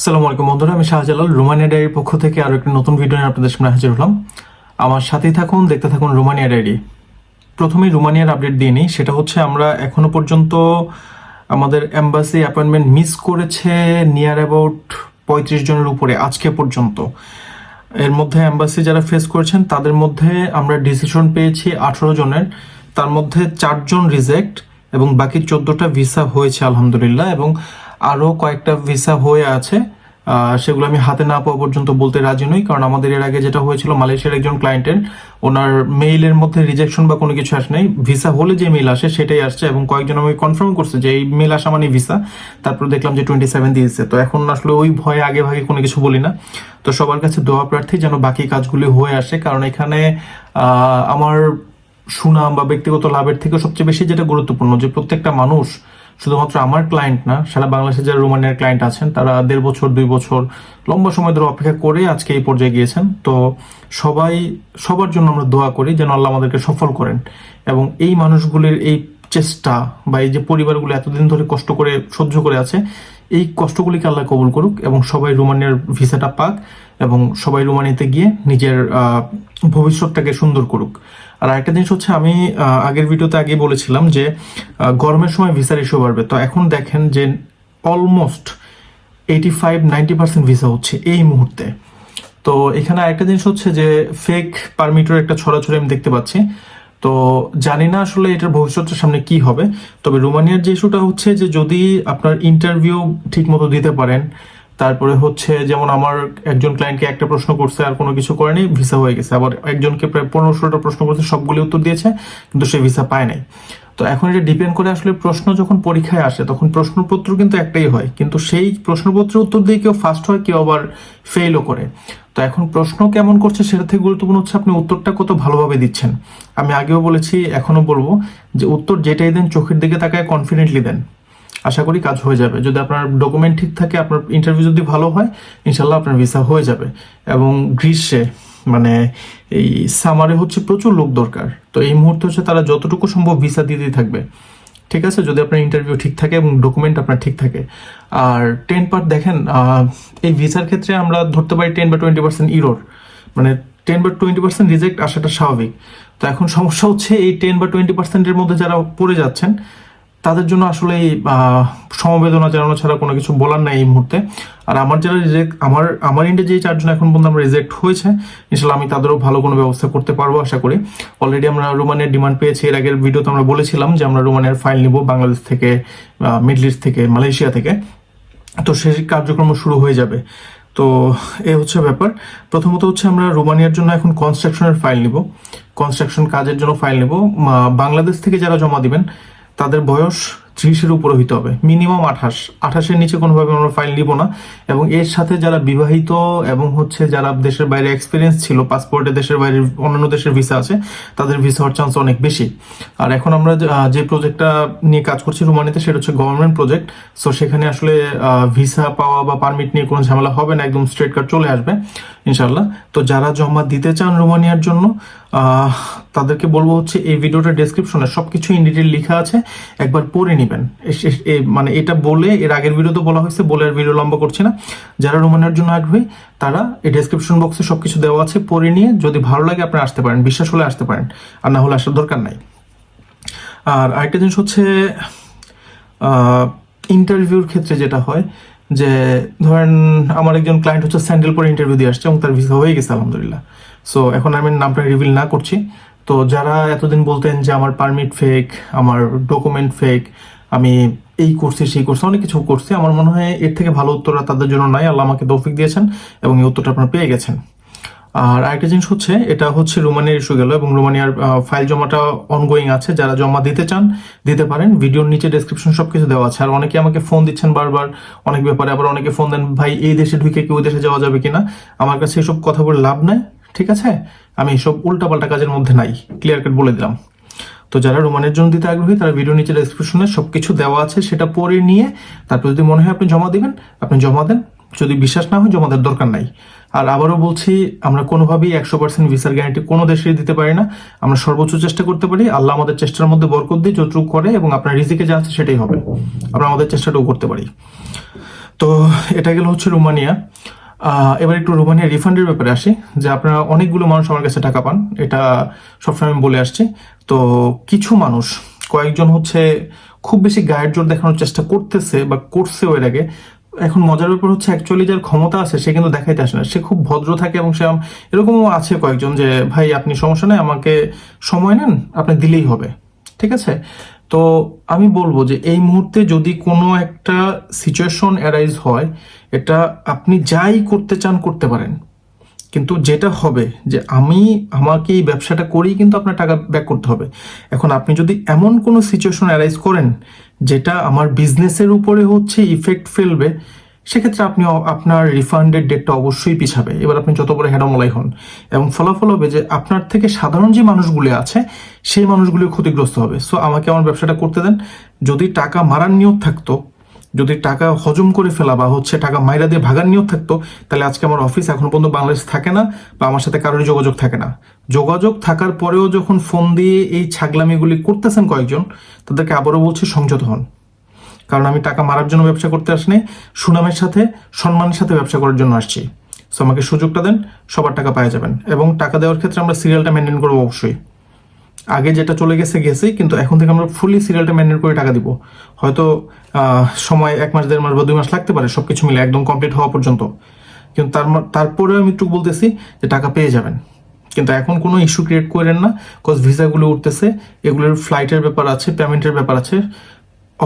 আসসালামু আলাইকুম বন্ধুরা, আমি শাহজালাল। রোমানিয়া ডায়েরির পক্ষ থেকে আরও একটি নতুন ভিডিও নিয়ে আপনাদের সামনে হাজির হলাম। আমার সাথেই থাকুন, দেখতে থাকুন রোমানিয়া ডায়েরি। প্রথমেই রোমানিয়ার আপডেট দিয়ে নিই। সেটা হচ্ছে, আমরা এখনও পর্যন্ত আমাদের এম্বাসি অ্যাপয়েন্টমেন্ট মিস করেছে নিয়ার অ্যাবাউট পঁয়ত্রিশ জনের উপরে, আজকে পর্যন্ত। এর মধ্যে অ্যাম্বাসি যারা ফেস করেছেন, তাদের মধ্যে আমরা ডিসিশন পেয়েছি আঠারো জনের। তার মধ্যে চারজন রিজেক্ট এবং বাকি চোদ্দটা ভিসা হয়েছে, আলহামদুলিল্লাহ। এবং আরও কয়েকটা ভিসা হয়ে আছে। সেগুলো আমি হাতে না পাওয়া পর্যন্ত বলতে রাজি নই, কারণ আমাদের এর আগে যেটা হয়েছিল, মালয়েশিয়ার একজন ক্লায়েন্টের ওনার মেইলের মধ্যে রিজেকশন বা কোনো কিছু আসে নাই। ভিসা হলে যে মেইল আসে সেটাই আসছে এবং কয়েকজন আমি কনফার্ম করছে যে এই মেইল আসা মানে ভিসা তারপর দেখলাম যে টোয়েন্টি সেভেন দিয়েছে। তো এখন আসলে ওই ভয়ে আগে ভাগে কোনো কিছু বলি না। তো সবার কাছে দোয়া প্রার্থী যেন বাকি কাজগুলি হয়ে আসে, কারণ এখানে আমার সুনাম বা ব্যক্তিগত লাভের থেকে সবচেয়ে বেশি যেটা গুরুত্বপূর্ণ যে প্রত্যেকটা মানুষ শুধুমাত্র আমার ক্লায়েন্ট না, সারা বাংলাদেশে যারা রোমানিয়ার ক্লায়েন্ট আছেন, তারা দেড় বছর, দুই বছর লম্বা সময় ধরে অপেক্ষা করে আজকে এই পর্যায়ে গিয়েছেন। তো সবাই, সবার জন্য আমরা দোয়া করি যেন আল্লাহ আমাদেরকে সফল করেন এবং এই মানুষগুলির এই চেষ্টা বা এই যে পরিবারগুলো এতদিন ধরে কষ্ট করে, সহ্য করে আছে, এই কষ্টগুলিকে আল্লাহ কবুল করুক এবং সবাই রোমানিয়ার ভিসাটা পাক এবং সবাই রোমানিতে গিয়ে নিজের ভবিষ্যৎটাকে সুন্দর করুক। আর একটা জিনিস হচ্ছে আমি আগের ভিডিওতে আগে বলেছিলাম যে গরমের সময় ভিসার ইস্যু বাড়বে। তো এখন দেখেন যে almost eighty five ninety percent visa হচ্ছে এই মুহূর্তে। তো এখানে আরেকটা জিনিস হচ্ছে যে ফেক পারমিটের একটা ছড়াছড়ি আমি দেখতে পাচ্ছি। তো জানি না আসলে এটার ভবিষ্যতের সামনে কি হবে। তবে রোমানিয়ার যে ইস্যুটা হচ্ছে যে যদি আপনার ইন্টারভিউ ঠিক মতো দিতে পারেন তারপরে হচ্ছে যেমন আমার একজন ক্লায়েন্টকে একটা প্রশ্ন করছে, আর কোনো কিছু করেনি ভিসা হয়ে গেছে। আবার একজনকে প্রায় পনেরো ষোলোটা প্রশ্ন করছে সবগুলি উত্তর দিয়েছে, কিন্তু সে ভিসা পায় নাই। তো এখন এটা ডিপেন্ড করে আসলে প্রশ্ন যখন পরীক্ষায় আসে, তখন প্রশ্নপত্র কিন্তু একটাই হয়। কিন্তু সেই প্রশ্নপত্রের উত্তর দিয়ে কেউ ফার্স্ট হয়, কেউ আবার ফেলও করে। তো এখন প্রশ্ন কেমন করছে সেটা থেকে গুরুত্বপূর্ণ হচ্ছে আপনি উত্তরটা কত ভালোভাবে দিচ্ছেন। আমি আগেও বলেছি এখনও বলব যে উত্তর যেটাই দেন, চোখের দিকে তাকায় কনফিডেন্টলি দেন। আশা করি কাজ হয়ে যাবে। যদি আপনার ডকুমেন্ট ঠিক থাকে, আপনার ইন্টারভিউ যদি ভালো হয়, ইনশাল্লাহ আপনার ভিসা হয়ে যাবে। এবং গ্রীষ্মে মানে এই সামারে হচ্ছে প্রচুর লোক দরকার। তো এই মুহূর্তে হচ্ছে তারা যতটুকু সম্ভব ভিসা দিতেই থাকবে। ঠিক আছে? যদি আপনার ইন্টারভিউ ঠিক থাকে এবং ডকুমেন্ট আপনার ঠিক থাকে। আর টেন পার্ট দেখেন এই ভিসার ক্ষেত্রে আমরা ধরতে পারি টেন বা টোয়েন্টি পার্সেন্ট ইরোর মানে টেন বা টোয়েন্টি পার্সেন্ট রিজেক্ট আসাটা স্বাভাবিক। তো এখন সমস্যা হচ্ছে এই টেন বা টোয়েন্টি পার্সেন্টের মধ্যে যারা পড়ে যাচ্ছেন তাদের জন্য আসলে সমবেদনা জানানো ছাড়া কোনো কিছু বলার নাই এই মুহূর্তে। আর আমার যারা রিজেক্ট আমার আমার ইন্ডিয়া যে চারজন এখন পর্যন্ত আমরা রিজেক্ট হয়েছে ইনশাল্লাহ আমি তাদেরও ভালো কোনো ব্যবস্থা করতে পারব আশা করি। অলরেডি আমরা রোমানের ডিমান্ড পেয়েছি, এর আগের ভিডিওতে আমরা বলেছিলাম যে আমরা রোমানের ফাইল নিব বাংলাদেশ থেকে মিডল ইস্ট থেকে মালয়েশিয়া থেকে। তো সেই কার্যক্রম শুরু হয়ে যাবে। তো এ হচ্ছে ব্যাপার। প্রথমত হচ্ছে আমরা রোমানিয়ার জন্য এখন কনস্ট্রাকশনের ফাইল নিব। কনস্ট্রাকশন কাজের জন্য ফাইল নিব। বাংলাদেশ থেকে যারা জমা দিবেন তাদের বয়স ত্রিশের উপরে হইতে হবে। মিনিমাম আঠাশ। আঠাশের নিচে কোনোভাবে আমরা ফাইল নিব না। এবং এর সাথে যারা বিবাহিত এবং হচ্ছে যারা দেশের বাইরে এক্সপিরিয়েন্স ছিল পাসপোর্টে দেশের বাইরে অন্যান্য দেশের ভিসা আছে, তাদের ভিসা হওয়ার চান্স অনেক বেশি। আর এখন আমরা যে- প্রজেক্টটা নিয়ে কাজ করছি রোমানিতে সেটা হচ্ছে গভর্নমেন্ট প্রজেক্ট সো সেখানে আসলে ভিসা পাওয়া বা পারমিট নিয়ে কোনো ঝামেলা হবে না, একদম স্ট্রেট কার্ড চলে আসবে ইনশাল্লাহ তো যারা জমা দিতে চান রোমানিয়ার জন্য তাদেরকে বলব হচ্ছে এই ভিডিওটার ডেসক্রিপশনে সবকিছু ইন ডিটেল লেখা আছে। একবার পড়ে নেবেন। মানে এটা বলে, এর আগের ভিডিওতে বলা হয়েছে, বলে আর ভিডিও লম্বা করছি না। যারা রোমানের জন্য আগ্রহী, তারা এই ডেসক্রিপশন বক্সে সব কিছু দেওয়া আছে, পড়ে নিয়ে যদি ভালো লাগে আপনি আসতে পারেন, বিশ্বাস হলে আসতে পারেন। আর না হলে আসার দরকার নাই। আর আরেকটা জিনিস হচ্ছে ইন্টারভিউর ক্ষেত্রে যেটা হয়, যে ধরেন আমার একজন ক্লায়েন্ট হচ্ছে স্যান্ডেল পরে ইন্টারভিউ দিয়ে আসছে এবং তার ভিসা হয়ে গেছে, আলহামদুলিল্লাহ। সো এখন আমি নামটা রিভিল না করছি। তো যারা এতদিন বলতেন যে আমার পারমিট ফেক আমার ডকুমেন্ট ফেক আমি এই করছি সেই করছি অনেক কিছু করছি, আমার মনে হয় এর থেকে ভালো উত্তর আর তাদের জন্য নাই। আল্লাহ আমাকে তৌফিক দিয়েছেন এবং এই উত্তরটা আপনারা পেয়ে গেছেন। আর আরেকটা জিনিস হচ্ছে, এটা হচ্ছে রোমানিয়ার ইস্যু গেল এবং রোমানিয়ার ফাইল জমাটা অনগোয়িং আছে। যারা জমা দিতে চান, দিতে পারেন। ভিডিওর নিচে ডেসক্রিপশন সব কিছু দেওয়া আছে। আর অনেকে আমাকে ফোন দিচ্ছেন বারবার, অনেক ব্যাপারে আবার অনেকে ফোন দেন, ভাই, এই দেশে ঢুকে কি ওই দেশে যাওয়া যাবে কিনা? আমার কাছে এসব কথা বলে লাভ নাই। ঠিক আছে? আমি এসব উল্টাপাল্টা কাজের মধ্যে নাই। ক্লিয়ার কাট বলে দিলাম। তো যারা রোমানের জন্য দিতে আগ্রহী, তারা ভিডিও নিচে ডেসক্রিপশনে সবকিছু দেওয়া আছে, সেটা পড়ে নিয়ে তারপর যদি মনে হয় আপনি জমা দিবেন, আপনি জমা দেন। যদি বিশ্বাস না হয় জমা দেওয়ার দরকার নাই। আর আবারও বলছি, আমরা কোনোভাবেই একশো পার্সেন্ট ভিসার গ্যারান্টি কোনো দেশে দিতে পারি না। আমরা সর্বোচ্চ চেষ্টা করতে পারি, আল্লাহ আমাদের চেষ্টার মধ্যে বরকত দিয়ে যতটুকু করে এবং আপনার রিজিকে যা আছে সেটাই হবে। আমরা আমাদের চেষ্টাটাও করতে পারি। তো, এটা গেল হচ্ছে রোমানিয়া। এবার একটু রোমানিয়া রিফান্ডের ব্যাপারে আসি, যে আপনারা অনেকগুলো মানুষ আমার কাছে টাকা পান, এটা সবসময় আমি বলে আসছি। তো কিছু মানুষ, কয়েকজন হচ্ছে খুব বেশি গায়ের জোর দেখানোর চেষ্টা করতেছে বা করছেও এর আগে। এখন মজার ব্যাপার হচ্ছে অ্যাকচুয়ালি যার ক্ষমতা আছে, সে কিন্তু দেখাইতে আসে না। সে খুব ভদ্র থাকে এবং সে এরকমও আছে কয়েকজন যে, ভাই, আপনি সমস্যা নেই, আমাকে সময় নেন, আপনি দিলেই হবে। ঠিক আছে? তো আমি বলব যে এই মুহূর্তে যদি কোনো একটা সিচুয়েশন অ্যারাইজ হয়, এটা আপনি যাই করতে চান করতে পারেন। কিন্তু যেটা হবে যে আমি আমাকে এই ব্যবসাটা করেই কিন্তু আপনার টাকা ব্যাক করতে হবে। এখন আপনি যদি এমন কোনো সিচুয়েশন অ্যারাইজ করেন, যেটা আমার বিজনেসের উপরে হচ্ছে ইফেক্ট ফেলবে সেক্ষেত্রে আপনি আপনার রিফান্ডের ডেটটা অবশ্যই পিছাবে। এবার আপনি যত বড় হেডমলাই হন। এবং ফলাফল হবে যে আপনার থেকে সাধারণ যে মানুষগুলি আছে, সেই মানুষগুলি ক্ষতিগ্রস্ত হবে। সো আমাকে আমার ব্যবসাটা করতে দেন। যদি টাকা মারার নিয়োগ থাকতো, যদি টাকা হজম করে ফেলা বা হচ্ছে টাকা মাইরা দিয়ে ভাগার নিয়োগ থাকতো, তাহলে আজকে আমার অফিস এখন পর্যন্ত বাংলাদেশ থাকে না বা আমার সাথে কারোরই যোগাযোগ থাকে না। যোগাযোগ থাকার পরেও যখন ফোন দিয়ে এই ছাগলামিগুলি করতেছেন কয়েকজন, তাদেরকে আবারও বলছি, সংযত হন। কারণ আমি টাকা মারার জন্য ব্যবসা করতে আসিনি, সুনামের সাথে, সম্মানের সাথে ব্যবসা করার জন্য আসছি। সো আমাকে সুযোগটা দেন, সবার টাকা পাওয়া যাবেন। এবং টাকা দেওয়ার ক্ষেত্রে আমরা সিরিয়ালটা মেনটেন করব অবশ্যই। আগে যেটা চলে গেছে গেছে, কিন্তু এখন থেকে আমরা ফুলি সিরিয়ালটা মেনটেন করে টাকা দিব। হয়তো সময় এক মাস, দেড় মাস বা দুই মাস লাগতে পারে সব কিছু মিলে একদম কমপ্লিট হওয়া পর্যন্ত। কিন্তু তার তারপরেও আমি একটু বলতেছি যে টাকা পেয়ে যাবেন। কিন্তু এখন কোনো ইস্যু ক্রিয়েট করেন না কজ ভিসাগুলো উঠতেছে, এগুলোর ফ্লাইটের ব্যাপার আছে পেমেন্টের ব্যাপার আছে।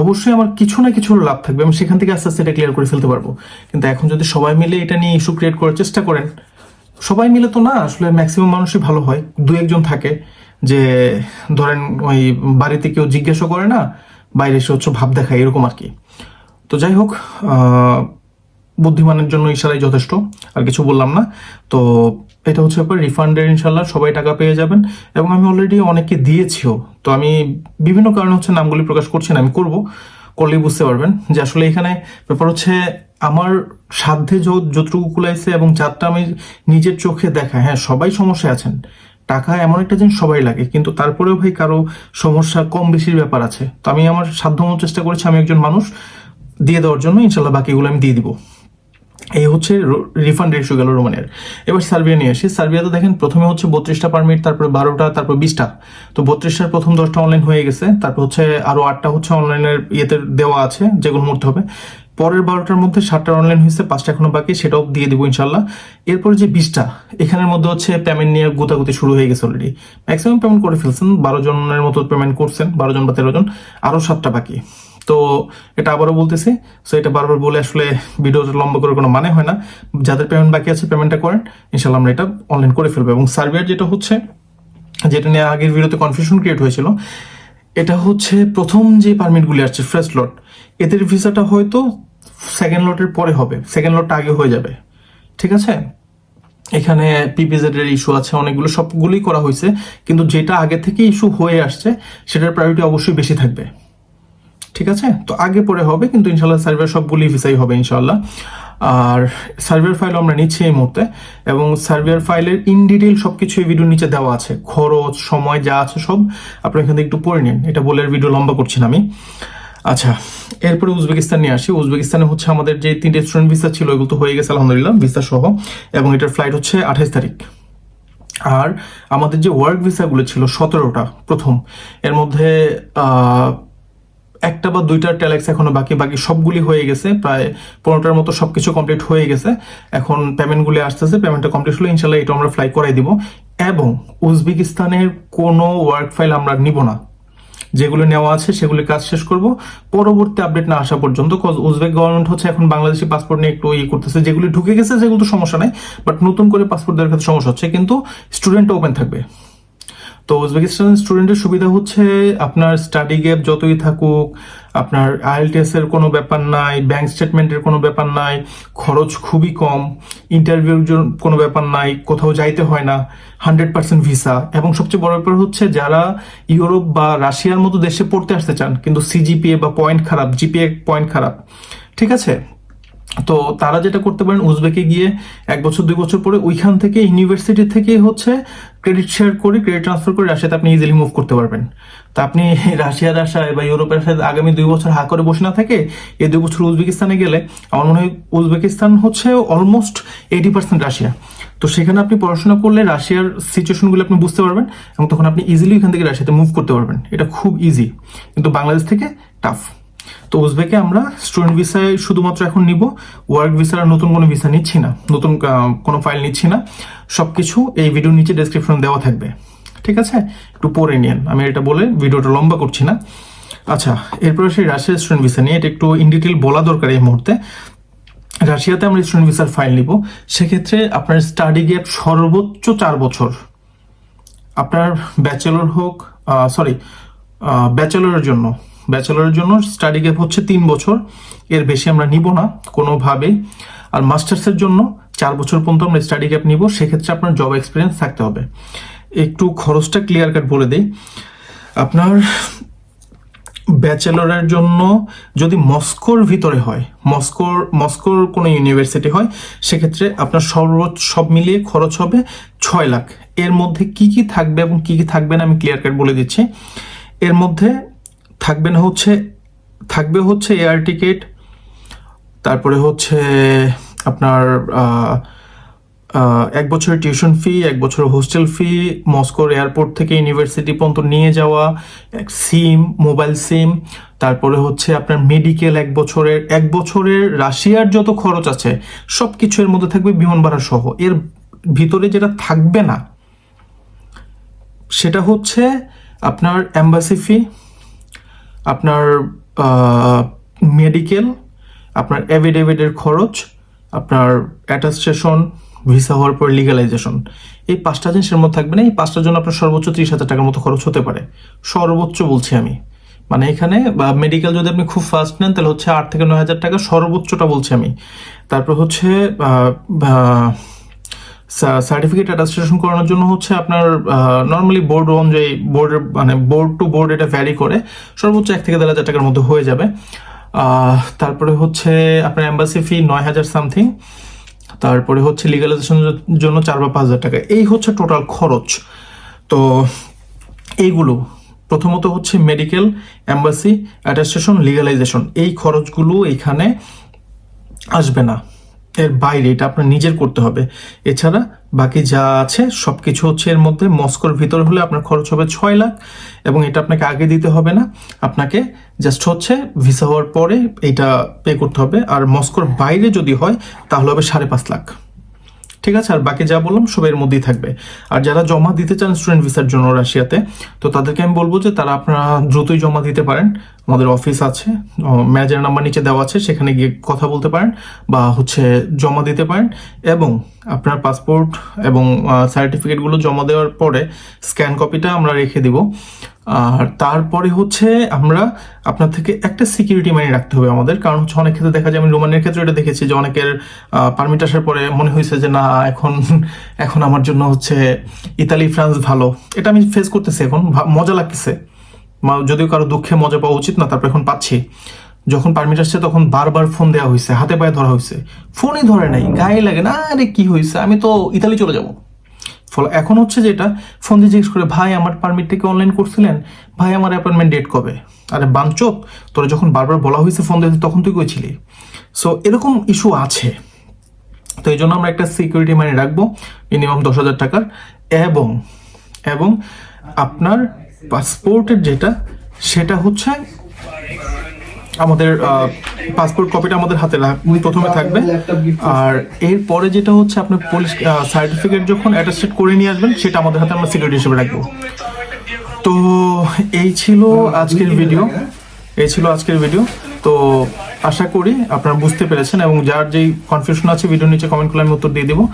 অবশ্যই আমার কিছু না কিছু লাভ থাকবে। আমি সেখান থেকে আস্তে আস্তে এটা ক্লিয়ার করে ফেলতে পারব। কিন্তু এখন যদি সবাই মিলে এটা নিয়ে ইস্যু ক্রিয়েট করার চেষ্টা করেন, সবাই মিলে তো না, আসলে ম্যাক্সিমাম মানুষই ভালো হয়। দু একজন থাকে যে, ধরেন ওই বাড়িতে কেউ জিজ্ঞাসা করে না, বাইরে এসে হচ্ছে ভাব দেখায়, এরকম আর কি। তো যাই হোক বুদ্ধিমানের জন্য ইশারাই যথেষ্ট, আর কিছু বললাম না। তো এটা হচ্ছে ব্যাপার রিফান্ডের ইনশাল্লাহ সবাই টাকা পেয়ে যাবেন। এবং আমি অলরেডি অনেককে দিয়েছিও। তো আমি বিভিন্ন কারণে হচ্ছে নামগুলি প্রকাশ করছি না, আমি করব, করলেই বুঝতে পারবেন যে আসলে এখানে ব্যাপার হচ্ছে আমার সাধ্যে যত- যতটুকু কুলাইছে এবং যারটা আমি নিজের চোখে দেখা হ্যাঁ সবাই সমস্যায় আছেন। টাকা এমন একটা জিনিস সবাই লাগে, কিন্তু তারপরেও ভাই কারও সমস্যা কম বেশির ব্যাপার আছে। তো আমি আমার সাধ্যমতো চেষ্টা করেছি আমি একজন মানুষ দিয়ে দেওয়ার জন্য ইনশাল্লাহ বাকিগুলো আমি দিয়ে দিব। এই হচ্ছে রিফান্ড রেশিও গেল রোমানের এবার সার্বিয়া নিয়ে আসি। সার্বিয়াতে দেখেন প্রথমে হচ্ছে বত্রিশটা পারমিট তারপরে বারোটা, তারপর বিশটা। তো বত্রিশটার প্রথম দশটা অনলাইন হয়ে গেছে। তারপর হচ্ছে আরও আটটা হচ্ছে অনলাইনের ইয়েতে দেওয়া আছে যেগুলো মরতে হবে। পরের বারোটার মধ্যে সাতটা অনলাইন হয়েছে, পাঁচটা এখনও বাকি, সেটাও দিয়ে দিব ইনশাল্লাহ এরপর যে বিশটা, এখানের মধ্যে হচ্ছে পেমেন্ট নিয়ে গুতাগুতি শুরু হয়ে গেছে অলরেডি ম্যাক্সিমাম পেমেন্ট করে ফেলছেন, বারো জনের মতো পেমেন্ট করছেন, বারো জন বা তেরো জন আরও সাতটা বাকি। তো এটা আবারও বলতেছি। সো এটা বারবার বলে আসলে ভিডিওটা লম্বা করে কোনো মানে হয় না। যাদের পেমেন্ট বাকি আছে পেমেন্টটা করেন। ইনশাল্লাহ আমরা এটা অনলাইন করে ফেলব। এবং সার্ভিয়ার যেটা হচ্ছে, যেটা নিয়ে আগের ভিডিওতে কনফিউশন ক্রিয়েট হয়েছিল, এটা হচ্ছে প্রথম যে পারমিটগুলি আসছে ফ্রেশ লট এদের ভিসাটা হয়তো সেকেন্ড লটের পরে হবে। সেকেন্ড লটটা আগে হয়ে যাবে। ঠিক আছে? এখানে পিপিজেড এর ইস্যু আছে, অনেকগুলো, সবগুলোই করা হয়েছে। কিন্তু যেটা আগে থেকে ইস্যু হয়ে আসছে, সেটার প্রায়োরিটি অবশ্যই বেশি থাকবে। ঠিক আছে? তো আগে পরে হবে, কিন্তু ইনশাল্লাহ সার্ভার সবগুলি ভিসাই হবে ইনশাল্লাহ আর সার্ভার ফাইল আমরা নিচ্ছি এই মুহূর্তে, এবং সার্ভার ফাইলের ইন ডিটেল সবকিছু এই ভিডিওর নিচে দেওয়া আছে। খরচ, সময় যা আছে সব আপনি এখান থেকে একটু পড়ে নিন। এটা বলে ভিডিও লম্বা করছি না আমি। আচ্ছা এরপরে উজবেকিস্তান নিয়ে আসি। উজবেকিস্তানে হচ্ছে আমাদের যে তিনটে স্টুডেন্ট ভিসা ছিল, এগুলো তো হয়ে গেছে, আলহামদুলিল্লাহ ভিসা সহ, এবং এটার ফ্লাইট হচ্ছে আঠাইশ তারিখ। আর আমাদের যে ওয়ার্ক ভিসাগুলো ছিল, সতেরোটা প্রথম। এর মধ্যে একটা বা দুইটা ট্যালেক্স এখনও বাকি বাকি সবগুলি হয়ে গেছে, প্রায় পনেরোটার মতো সবকিছু কমপ্লিট হয়ে গেছে। এখন পেমেন্টগুলি আসতেছে পেমেন্টটা কমপ্লিট হলে ইনশাল্লাহ এটা আমরা ফ্লাই করাই দিব। এবং উজবেকিস্তানের কোনো ওয়ার্ক ফাইল আমরা নিব না। যেগুলো নেওয়া আছে সেগুলি কাজ শেষ করব। পরবর্তী আপডেট না আসা পর্যন্ত কজ উজবেক গভর্নমেন্ট হচ্ছে এখন বাংলাদেশি পাসপোর্ট নিয়ে একটু ইয়ে করতেছে, যেগুলি ঢুকে গেছে সেগুলো তো সমস্যা নাই বাট নতুন করে পাসপোর্ট দেওয়ার ক্ষেত্রে সমস্যা হচ্ছে। কিন্তু স্টুডেন্ট ওপেন থাকবে। তো উজবেকিস্তান স্টুডেন্টের সুবিধা হচ্ছে আপনার স্টাডি গ্যাপ যতই থাকুক, আপনার আইএলটিএস এর কোনো ব্যাপার নাই ব্যাংক স্টেটমেন্টের কোনো ব্যাপার নাই, খরচ খুবই কম ইন্টারভিউর জন্য কোনো ব্যাপার নাই, কোথাও যাইতে হয় না হান্ড্রেড পার্সেন্ট ভিসা এবং সবচেয়ে বড় ব্যাপার হচ্ছে যারা ইউরোপ বা রাশিয়ার মতো দেশে পড়তে আসতে চান, কিন্তু সিজিপিএ বা পয়েন্ট খারাপ জিপিএ পয়েন্ট খারাপ, ঠিক আছে? তো তারা যেটা করতে পারেন, উজবেকে গিয়ে এক বছর, দুই বছর পরে ওইখান থেকে ইউনিভার্সিটি থেকে হচ্ছে ক্রেডিট শেয়ার করে ক্রেডিট ট্রান্সফার করে রাশিয়াতে আপনি ইজিলি মুভ করতে পারবেন। তা আপনি রাশিয়ার আশায় বা ইউরোপের আশায় আগামী দুই বছর হা করে বসে না থাকে এই দুই বছর উজবেকিস্তানে গেলে আমার মনে হয় উজবেকিস্তান হচ্ছে অলমোস্ট এইটি পার্সেন্ট রাশিয়া। তো সেখানে আপনি পড়াশোনা করলে রাশিয়ার সিচুয়েশনগুলো আপনি বুঝতে পারবেন এবং তখন আপনি ইজিলি এখান থেকে রাশিয়াতে মুভ করতে পারবেন। এটা খুব ইজি কিন্তু বাংলাদেশ থেকে টাফ তো উজবেকে আমরা স্টুডেন্ট ভিসায় শুধুমাত্র এখন নিব। ওয়ার্ক ভিসার নতুন কোনো ভিসা নিচ্ছি না। নতুন কোনো ফাইল নিচ্ছি না। সব কিছু এই ভিডিওর নিচে ডেসক্রিপশন দেওয়া থাকবে। ঠিক আছে? একটু পরে নিন আমি এটা বলে ভিডিওটা লম্বা করছি না। আচ্ছা এরপরে সেই রাশিয়ার স্টুডেন্ট ভিসা নিয়ে এটা একটু ইন ডিটেল বলা দরকার এই মুহূর্তে। রাশিয়াতে আমরা স্টুডেন্ট ভিসার ফাইল নিব। সেক্ষেত্রে আপনার স্টাডি গ্যাপ সর্বোচ্চ চার বছর। আপনার ব্যাচেলর হোক সরি ব্যাচেলরের জন্য। ব্যাচেলরের জন্য স্টাডি গ্যাপ হচ্ছে তিন বছর। এর বেশি আমরা নিব না, কোনোভাবেই। আর মাস্টার্সের জন্য চার বছর পর্যন্ত আমরা স্টাডি গ্যাপ নিব, সেক্ষেত্রে আপনার জব এক্সপিরিয়েন্স থাকতে হবে। একটু খরচটা ক্লিয়ার কাট বলে দিই। আপনার ব্যাচেলরের জন্য যদি মস্কোর ভিতরে হয়, মস্কোর মস্কোর কোনো ইউনিভার্সিটি হয়, সেক্ষেত্রে আপনার সর্বোচ্চ সব মিলিয়ে খরচ হবে ছয় লাখ। এর মধ্যে কি কি থাকবে এবং কি কি থাকবে না আমি ক্লিয়ার কাট বলে দিচ্ছি। এর মধ্যে থাকবে না হচ্ছে, থাকবে হচ্ছে এয়ার টিকিট তারপরে হচ্ছে আপনার এক বছরের টিউশন ফি এক বছরের হোস্টেল ফি মস্কোর এয়ারপোর্ট থেকে ইউনিভার্সিটি পর্যন্ত নিয়ে যাওয়া, এক সিম মোবাইল সিম তারপরে হচ্ছে আপনার মেডিকেল এক বছরের এক বছরের রাশিয়ার যত খরচ আছে সব কিছু এর মধ্যে থাকবে বিমান ভাড়া সহ। এর ভিতরে যেটা থাকবে না, সেটা হচ্ছে আপনার অ্যাম্বাসি ফি আপনার মেডিকেল আপনার এভিডেভিডের খরচ, আপনার অ্যাটাস্টেশন ভিসা হওয়ার পর লিগালাইজেশন এই পাঁচটা জিনিসের মধ্যে থাকবে না, এই পাঁচটার জন্য আপনার সর্বোচ্চ ত্রিশ হাজার টাকার মতো খরচ হতে পারে। সর্বোচ্চ বলছি আমি। মানে এখানে, বা মেডিকেল যদি আপনি খুব ফাস্ট নেন, তাহলে হচ্ছে আট থেকে নয় হাজার টাকা সর্বোচ্চটা বলছি আমি। তারপর হচ্ছে সার্টিফিকেট অ্যাটাস্টেশন করানোর জন্য হচ্ছে আপনার নর্মালি বোর্ড অনুযায়ী বোর্ডের মানে বোর্ড টু বোর্ড এটা ভ্যারি করে, সর্বোচ্চ এক থেকে দেড় হাজার টাকার মধ্যে হয়ে যাবে। তারপরে হচ্ছে আপনার অ্যাম্বাসি ফি নয় হাজার সামথিং তারপরে হচ্ছে লিগালাইজেশনের জন্য চার বা পাঁচ হাজার টাকা। এই হচ্ছে টোটাল খরচ। তো এইগুলো, প্রথমত হচ্ছে মেডিকেল অ্যাম্বাসি অ্যাটাস্টেশন লিগালাইজেশন এই খরচগুলো এখানে আসবে না। এর বাইরে এটা আপনার নিজের করতে হবে। এছাড়া বাকি যা আছে সব কিছু হচ্ছে এর মধ্যে মস্কোর ভিতর হলে আপনার খরচ হবে ছয় লাখ এবং এটা আপনাকে আগে দিতে হবে না। আপনাকে জাস্ট হচ্ছে ভিসা হওয়ার পরে এটা পে করতে হবে। আর মস্কোর বাইরে যদি হয় তাহলে হবে সাড়ে পাঁচ লাখ। ঠিক আছে, আর বাকি যা বললাম সব এর মধ্যেই থাকবে। আর যারা জমা দিতে চান স্টুডেন্ট ভিসার জন্য রাশিয়াতে, তো তাদেরকে আমি বলব যে তারা আপনারা দ্রুতই জমা দিতে পারেন। আমাদের অফিস আছে ম্যানেজার নাম্বার নিচে দেওয়া আছে, সেখানে গিয়ে কথা বলতে পারেন বা হচ্ছে জমা দিতে পারেন। এবং আপনার পাসপোর্ট এবং সার্টিফিকেটগুলো জমা দেওয়ার পরে স্ক্যান কপিটা আমরা রেখে দিব। আর তারপরে হচ্ছে আমরা আপনার থেকে একটা সিকিউরিটি মানি রাখতে হবে আমাদের। কারণ হচ্ছে অনেক ক্ষেত্রে দেখা যায়, আমি রোমানের ক্ষেত্রে এটা দেখেছি যে অনেকের পারমিট আসার পরে মনে হয়েছে যে না, এখন এখন আমার জন্য হচ্ছে ইতালি, ফ্রান্স ভালো। এটা আমি ফেস করতেছি এখন মজা লাগতেছে। যদিও কারও দুঃখে মজা পাওয়া উচিত না, তারপর এখন পাচ্ছি। যখন পারমিট আসছে তখন বারবার ফোন দেওয়া হয়েছে, হাতে পায়ে ধরা হয়েছে। ফোনই ধরে নাই, গায়ে লাগে না, আরে কি হয়েছে? আমি তো ইতালি চলে যাব। ফলে এখন হচ্ছে যেটা, ফোন দিয়ে জিজ্ঞেস করে, ভাই, আমার পারমিট থেকে অনলাইন করছিলেন? ভাই, আমার অ্যাপয়েন্টমেন্ট ডেট কবে? আরে বাঞ্চক তোরা যখন বারবার বলা হয়েছে ফোন দিতে তখন তুই কইছিলি? সো এরকম ইস্যু আছে। তো এই জন্য আমরা একটা সিকিউরিটি মানি রাখব মিনিমাম দশ হাজার টাকার, এবং এবং আপনার পাসপোর্টের যেটা, সেটা হচ্ছে আমাদের পাসপোর্ট কপিটা আমাদের হাতে প্রথমে থাকবে। আর এরপরে যেটা হচ্ছে আপনার পুলিশ সার্টিফিকেট যখন অ্যাটাস্টেড করে নিয়ে আসবেন, সেটা আমাদের হাতে আমরা সিকিউরিটি হিসেবে রাখব। তো এই ছিল আজকের ভিডিও এই ছিল আজকের ভিডিও তো আশা করি আপনারা বুঝতে পেরেছেন এবং যার যেই কনফিউশন আছে ভিডিও নিচে কমেন্ট করলে আমি উত্তর দিয়ে দেবো।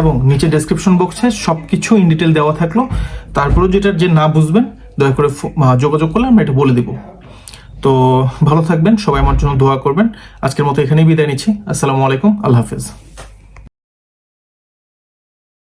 এবং নিচে ডেসক্রিপশন বক্সে সব কিছু ইন ডিটেল দেওয়া থাকল। তারপরেও যেটা যে না বুঝবেন, দয়া করে যোগাযোগ করলে আমরা এটা বলে দেবো। তো ভালো থাকবেন, সবাই আমার জন্য দোয়া করবেন। আজকের মতো এখানেই বিদায় নিচ্ছি। আসসালামু আলাইকুম, আল্লাহ হাফেজ।